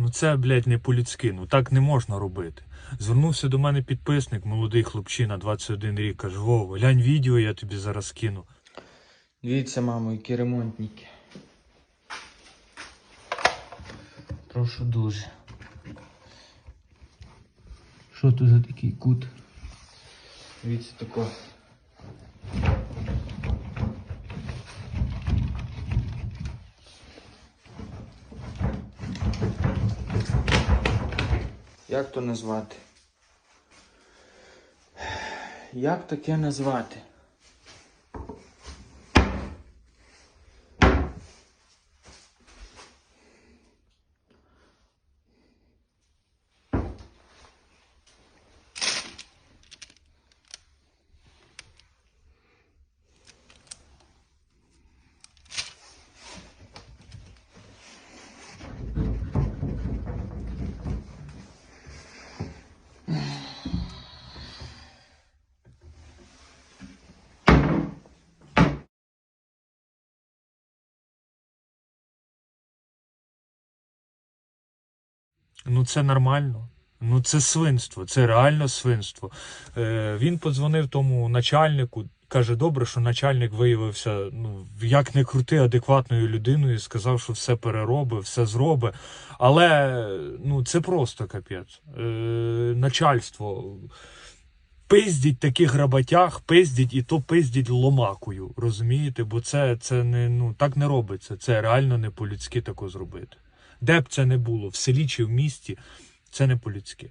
Ну це, блядь, не по-людськи, ну так не можна робити. Звернувся до мене підписник, молодий хлопчина, 21 рік, каже, Вова, глянь відео, я тобі зараз кину. Дивіться, мамо, які ремонтники. Прошу дуже. Що тут за такий кут? Дивіться тако. Як то назвати? Як таке назвати? Ну це нормально. Ну це свинство, це реально свинство. Е, він подзвонив тому начальнику, каже, добре, що начальник виявився, ну, як не крути, адекватною людиною, сказав, що все переробить, все зробить. Але ну, це просто капець. Е, начальство. Пиздіть таких роботях, пиздіть і то пиздіть ломакою, розумієте? Бо це, це не, ну, так не робиться. Це реально не по-людськи тако зробити. Де б це не було, в селі чи в місті, це не по-людськи.